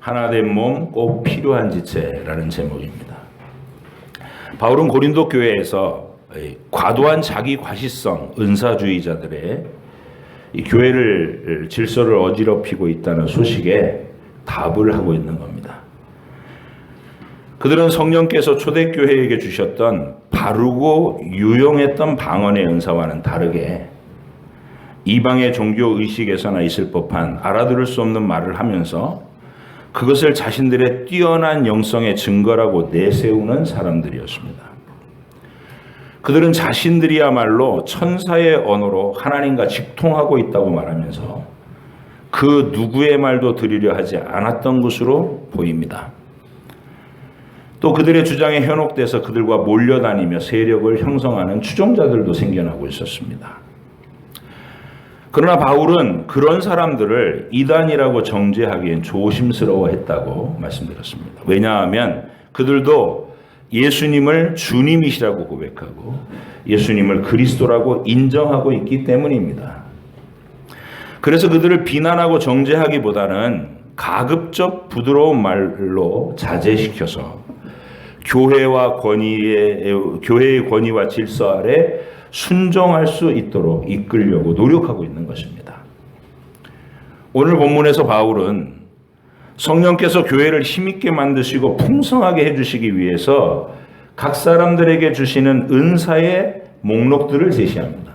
하나 된 몸 꼭 필요한 지체라는 제목입니다. 바울은 고린도 교회에서 이 과도한 자기 과시성 은사주의자들의 이 교회를 질서를 어지럽히고 있다는 소식에 답을 하고 있는 겁니다. 그들은 성령께서 초대교회에게 주셨던 바르고 유용했던 방언의 은사와는 다르게 이방의 종교 의식에서나 있을 법한 알아들을 수 없는 말을 하면서 그것을 자신들의 뛰어난 영성의 증거라고 내세우는 사람들이었습니다. 그들은 자신들이야말로 천사의 언어로 하나님과 직통하고 있다고 말하면서 그 누구의 말도 들으려 하지 않았던 것으로 보입니다. 또 그들의 주장에 현혹돼서 그들과 몰려다니며 세력을 형성하는 추종자들도 생겨나고 있었습니다. 그러나 바울은 그런 사람들을 이단이라고 정죄하기엔 조심스러워했다고 말씀드렸습니다. 왜냐하면 그들도 예수님을 주님이시라고 고백하고 예수님을 그리스도라고 인정하고 있기 때문입니다. 그래서 그들을 비난하고 정죄하기보다는 가급적 부드러운 말로 자제시켜서 교회와 권위의 교회의 권위와 질서 아래 순종할 수 있도록 이끌려고 노력하고 있는 것입니다. 오늘 본문에서 바울은 성령께서 교회를 힘있게 만드시고 풍성하게 해주시기 위해서 각 사람들에게 주시는 은사의 목록들을 제시합니다.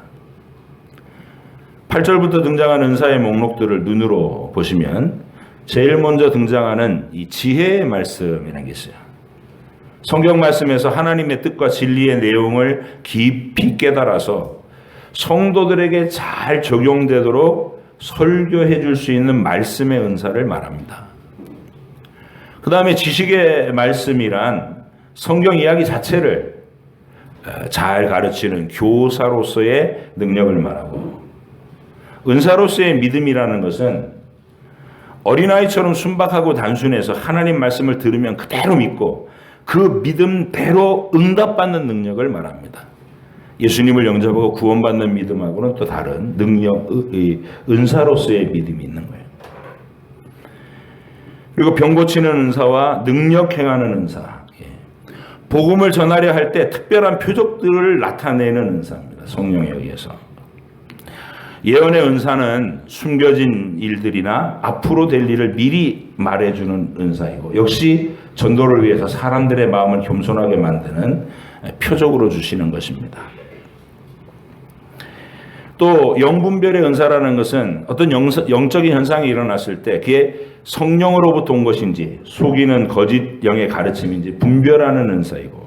8절부터 등장하는 은사의 목록들을 눈으로 보시면 제일 먼저 등장하는 이 지혜의 말씀이라는 게 있어요. 성경 말씀에서 하나님의 뜻과 진리의 내용을 깊이 깨달아서 성도들에게 잘 적용되도록 설교해 줄 수 있는 말씀의 은사를 말합니다. 그 다음에 지식의 말씀이란 성경 이야기 자체를 잘 가르치는 교사로서의 능력을 말하고 은사로서의 믿음이라는 것은 어린아이처럼 순박하고 단순해서 하나님 말씀을 들으면 그대로 믿고 그 믿음대로 응답받는 능력을 말합니다. 예수님을 영접하고 구원받는 믿음하고는 또 다른 능력, 은사로서의 믿음이 있는 거예요. 그리고 병 고치는 은사와 능력 행하는 은사. 예. 복음을 전하려 할 때 특별한 표적들을 나타내는 은사입니다. 성령에 의해서. 예언의 은사는 숨겨진 일들이나 앞으로 될 일을 미리 말해주는 은사이고, 역시 전도를 위해서 사람들의 마음을 겸손하게 만드는 표적으로 주시는 것입니다. 또 영분별의 은사라는 것은 어떤 영적인 현상이 일어났을 때 그게 성령으로부터 온 것인지 속이는 거짓 영의 가르침인지 분별하는 은사이고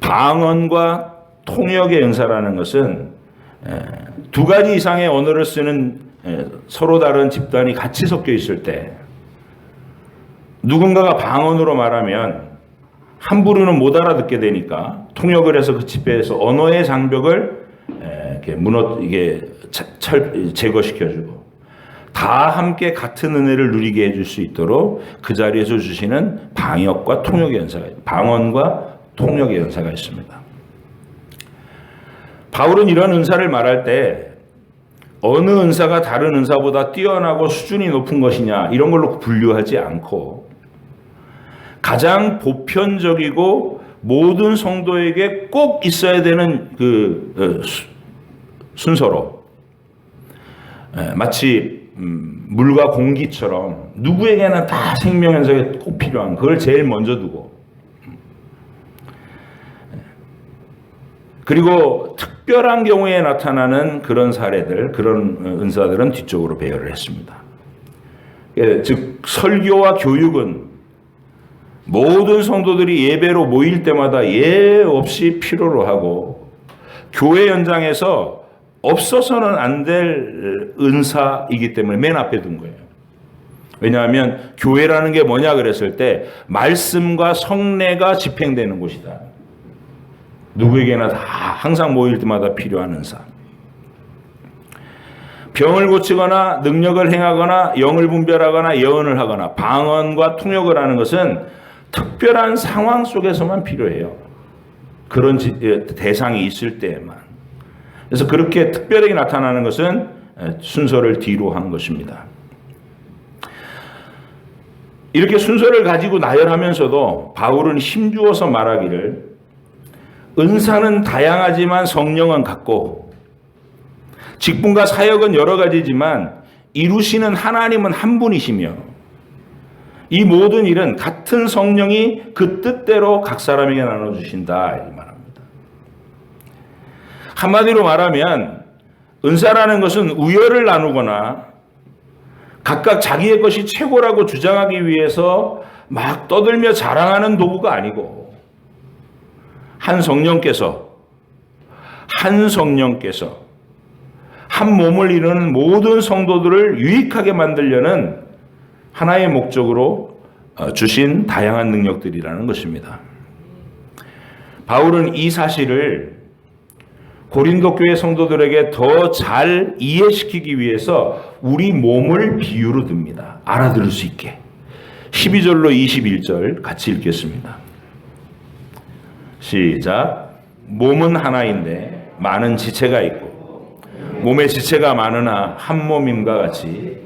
방언과 통역의 은사라는 것은 두 가지 이상의 언어를 쓰는 서로 다른 집단이 같이 섞여 있을 때 누군가가 방언으로 말하면 한 부류는 못 알아듣게 되니까 통역을 해서 그 집회에서 언어의 장벽을 이렇게 무너 이게 철 제거시켜주고 다 함께 같은 은혜를 누리게 해줄 수 있도록 그 자리에서 주시는 방역과 통역의 연사가 방언과 통역의 연사가 있습니다. 바울은 이런 은사를 말할 때 어느 은사가 다른 은사보다 뛰어나고 수준이 높은 것이냐 이런 걸로 분류하지 않고 가장 보편적이고 모든 성도에게 꼭 있어야 되는 그 어, 순서로 마치 음, 물과 공기처럼 누구에게나 다 생명 현상에 꼭 필요한 그걸 제일 먼저 두고 그리고 특별한 경우에 나타나는 그런 사례들, 그런 어, 은사들은 뒤쪽으로 배열을 했습니다. 예, 즉 설교와 교육은 모든 성도들이 예배로 모일 때마다 예 없이 필요로 하고 교회 현장에서 없어서는 안 될 은사이기 때문에 맨 앞에 둔 거예요. 왜냐하면 교회라는 게 뭐냐 그랬을 때 말씀과 성례가 집행되는 곳이다. 누구에게나 다 항상 모일 때마다 필요한 은사. 병을 고치거나 능력을 행하거나 영을 분별하거나 예언을 하거나 방언과 통역을 하는 것은 특별한 상황 속에서만 필요해요. 그런 예, 대상이 있을 때에만. 그래서 그렇게 특별하게 나타나는 것은 순서를 뒤로 한 것입니다. 이렇게 순서를 가지고 나열하면서도 바울은 힘주어서 말하기를 은사는 다양하지만 성령은 같고 직분과 사역은 여러 가지지만 이루시는 하나님은 한 분이시며 이 모든 일은 같은 성령이 그 뜻대로 각 사람에게 나눠주신다 이 말합니다. 한마디로 말하면 은사라는 것은 우열을 나누거나 각각 자기의 것이 최고라고 주장하기 위해서 막 떠들며 자랑하는 도구가 아니고 한 성령께서 한 성령께서 한 몸을 이루는 모든 성도들을 유익하게 만들려는 하나의 목적으로 어, 주신 다양한 능력들이라는 것입니다. 바울은 이 사실을 고린도 교회 성도들에게 더 잘 이해시키기 위해서 우리 몸을 비유로 듭니다. 알아들을 수 있게. 12절로 21절 같이 읽겠습니다. 시작. 몸은 하나인데 많은 지체가 있고 몸의 지체가 많으나 한 몸임과 같이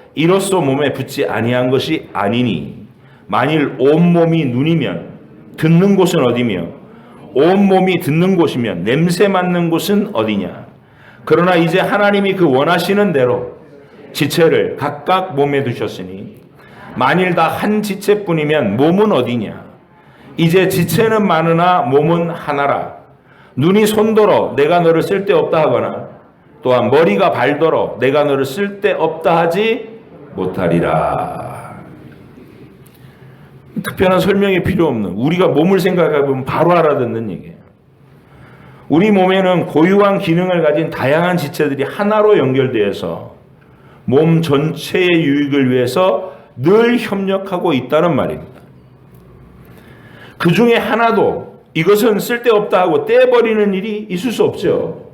이로써 몸에 붙지 아니한 것이 아니니 만일 온 몸이 눈이면 듣는 곳은 어디며 온 몸이 듣는 곳이면 냄새 맡는 곳은 어디냐? 그러나 이제 하나님이 그 원하시는 대로 지체를 각각 몸에 두셨으니 만일 다 한 지체뿐이면 몸은 어디냐? 이제 지체는 많으나 몸은 하나라. 눈이 손더러 내가 너를 쓸데없다 하거나 또한 머리가 발더러 내가 너를 쓸데없다 하지 못하리라. 특별한 설명이 필요 없는 우리가 몸을 생각해보면 바로 알아듣는 얘기예요. 우리 몸에는 고유한 기능을 가진 다양한 지체들이 하나로 연결되어서 몸 전체의 유익을 위해서 늘 협력하고 있다는 말입니다. 그 중에 하나도 이것은 쓸데없다 하고 떼버리는 일이 있을 수 없죠.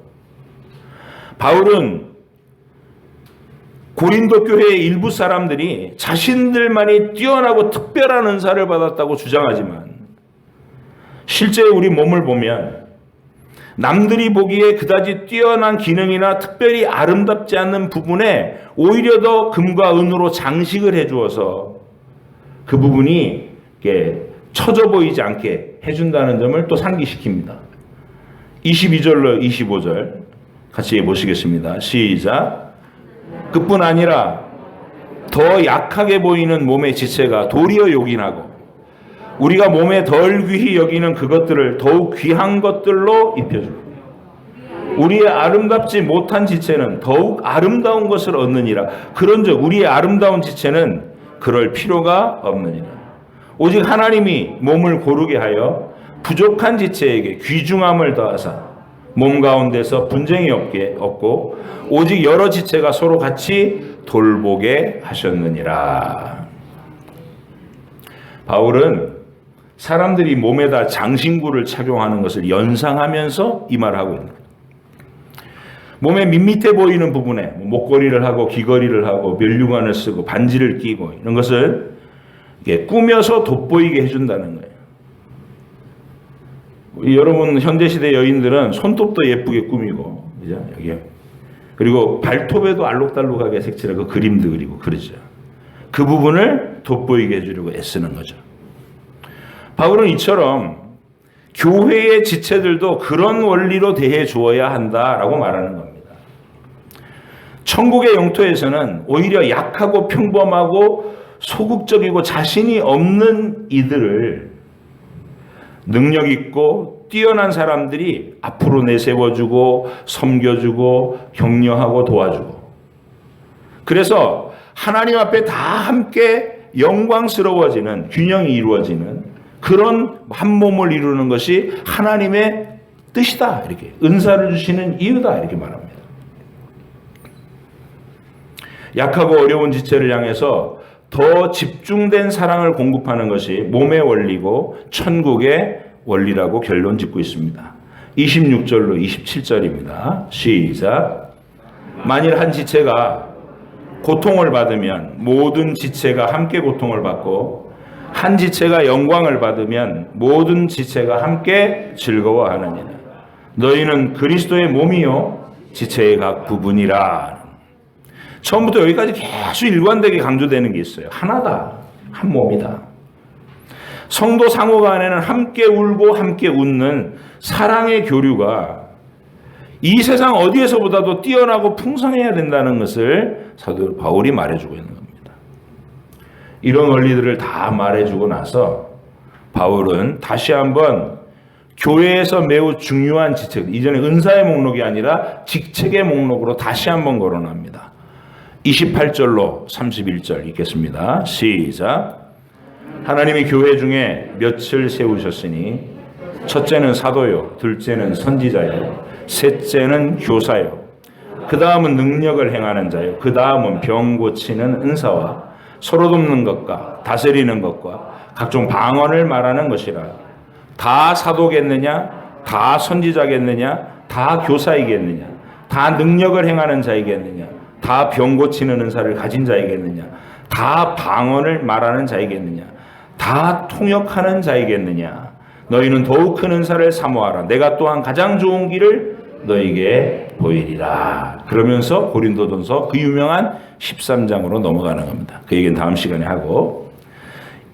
바울은 고린도 교회의 일부 사람들이 자신들만이 뛰어나고 특별한 은사를 받았다고 주장하지만 실제 우리 몸을 보면 남들이 보기에 그다지 뛰어난 기능이나 특별히 아름답지 않는 부분에 오히려 더 금과 은으로 장식을 해주어서 그 부분이 처져 보이지 않게 해준다는 점을 또 상기시킵니다. 22절로 25절 같이 보시겠습니다. 시작. 그뿐 아니라 더 약하게 보이는 몸의 지체가 도리어 요긴하고 우리가 몸에 덜 귀히 여기는 그것들을 더욱 귀한 것들로 입혀주고 우리의 아름답지 못한 지체는 더욱 아름다운 것을 얻느니라. 그런즉 우리의 아름다운 지체는 그럴 필요가 없느니라. 오직 하나님이 몸을 고르게 하여 부족한 지체에게 귀중함을 더하사 몸 가운데서 분쟁이 없게 없고 오직 여러 지체가 서로 같이 돌보게 하셨느니라. 바울은 사람들이 몸에다 장신구를 착용하는 것을 연상하면서 이 말을 하고 있는. 몸에 밋밋해 보이는 부분에 뭐 목걸이를 하고 귀걸이를 하고 멸류관을 쓰고 반지를 끼고 이런 것을 꾸며서 돋보이게 해준다는 거예요. 여러분 현대 시대 여인들은 손톱도 예쁘게 꾸미고 그죠? 여기 그리고 발톱에도 알록달록하게 색칠하고 그림도 그리고 그러죠. 그 부분을 돋보이게 해주려고 애쓰는 거죠. 바울은 이처럼 교회의 지체들도 그런 원리로 대해 주어야 한다라고 말하는 겁니다. 천국의 영토에서는 오히려 약하고 평범하고 소극적이고 자신이 없는 이들을 능력 있고 뛰어난 사람들이 앞으로 내세워주고 섬겨주고 격려하고 도와주고 그래서 하나님 앞에 다 함께 영광스러워지는 균형이 이루어지는 그런 한 몸을 이루는 것이 하나님의 뜻이다 이렇게 은사를 주시는 이유다 이렇게 말합니다. 약하고 어려운 지체를 향해서 더 집중된 사랑을 공급하는 것이 몸의 원리고 천국의 원리라고 결론 짓고 있습니다. 26절로 27절입니다. 시작. 만일 한 지체가 고통을 받으면 모든 지체가 함께 고통을 받고 한 지체가 영광을 받으면 모든 지체가 함께 즐거워하느니라. 너희는 그리스도의 몸이요 지체의 각 부분이라. 처음부터 여기까지 계속 일관되게 강조되는 게 있어요. 하나다. 한 몸이다. 성도 상호 간에는 함께 울고 함께 웃는 사랑의 교류가 이 세상 어디에서보다도 뛰어나고 풍성해야 된다는 것을 사도 바울이 말해주고 있는 겁니다. 이런 원리들을 다 말해주고 나서 바울은 다시 한번 교회에서 매우 중요한 지책, 이전에 은사의 목록이 아니라 직책의 목록으로 다시 한번 거론합니다. 28절로 31절 읽겠습니다. 시작. 하나님이 교회 중에 몇을 세우셨으니 첫째는 사도요, 둘째는 선지자요, 셋째는 교사요, 그 다음은 능력을 행하는 자요, 그 다음은 병 고치는 은사와 서로 돕는 것과 다스리는 것과 각종 방언을 말하는 것이라. 다 사도겠느냐? 다 선지자겠느냐? 다 교사이겠느냐? 다 능력을 행하는 자이겠느냐? 다 병 고치는 은사를 가진 자이겠느냐? 다 방언을 말하는 자이겠느냐? 다 통역하는 자이겠느냐? 너희는 더욱 큰 은사를 사모하라. 내가 또한 가장 좋은 길을 너에게 보이리라. 그러면서 고린도전서 그 유명한 13장으로 넘어가는 겁니다. 그 얘기는 다음 시간에 하고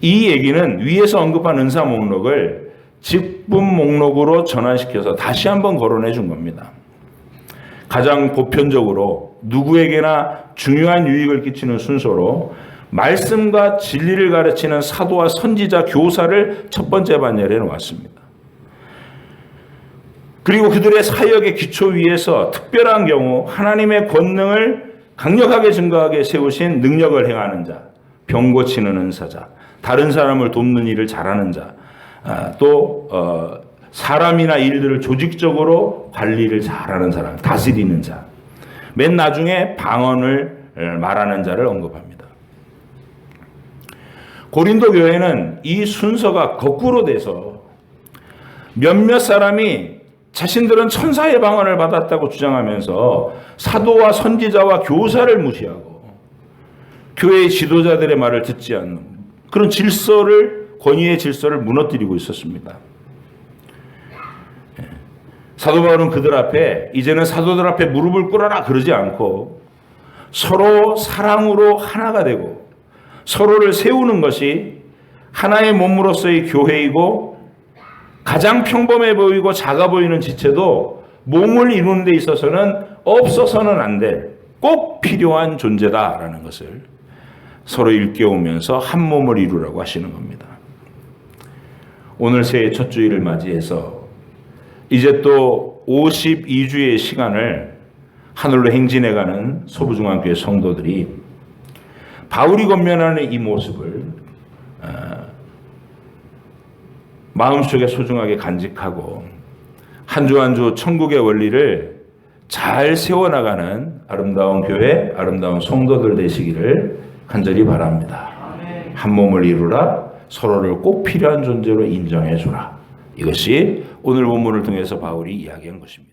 이 얘기는 위에서 언급한 은사 목록을 직분 목록으로 전환시켜서 다시 한번 거론해 준 겁니다. 가장 보편적으로 누구에게나 중요한 유익을 끼치는 순서로 말씀과 진리를 가르치는 사도와 선지자, 교사를 첫 번째 반열에 놓았습니다. 그리고 그들의 사역의 기초 위에서 특별한 경우 하나님의 권능을 강력하게 증거하게 세우신 능력을 행하는 자, 병 고치는 은사자, 다른 사람을 돕는 일을 잘하는 자, 아, 또 어, 사람이나 일들을 조직적으로 관리를 잘하는 사람, 다스리는 자, 맨 나중에 방언을 말하는 자를 언급합니다. 고린도 교회는 이 순서가 거꾸로 돼서 몇몇 사람이 자신들은 천사의 방언을 받았다고 주장하면서 사도와 선지자와 교사를 무시하고 교회의 지도자들의 말을 듣지 않는 그런 질서를 권위의 질서를 무너뜨리고 있었습니다. 예. 사도 바울은 그들 앞에 이제는 사도들 앞에 무릎을 꿇어라 그러지 않고 서로 사랑으로 하나가 되고 서로를 세우는 것이 하나의 몸으로서의 교회이고 가장 평범해 보이고 작아 보이는 지체도 몸을 이루는 데 있어서는 없어서는 안 될 꼭 필요한 존재다라는 것을 서로 일깨우면서 한 몸을 이루라고 하시는 겁니다. 오늘 새해 첫 주일을 맞이해서 이제 또 52주의 시간을 하늘로 행진해가는 소부중앙교회 성도들이 바울이 건면하는 이 모습을 마음속에 소중하게 간직하고 한 주 한 주 천국의 원리를 잘 세워나가는 아름다운 교회, 아름다운 성도들 되시기를 간절히 바랍니다. 한 몸을 이루라, 서로를 꼭 필요한 존재로 인정해 주라. 이것이 오늘 본문을 통해서 바울이 이야기한 것입니다.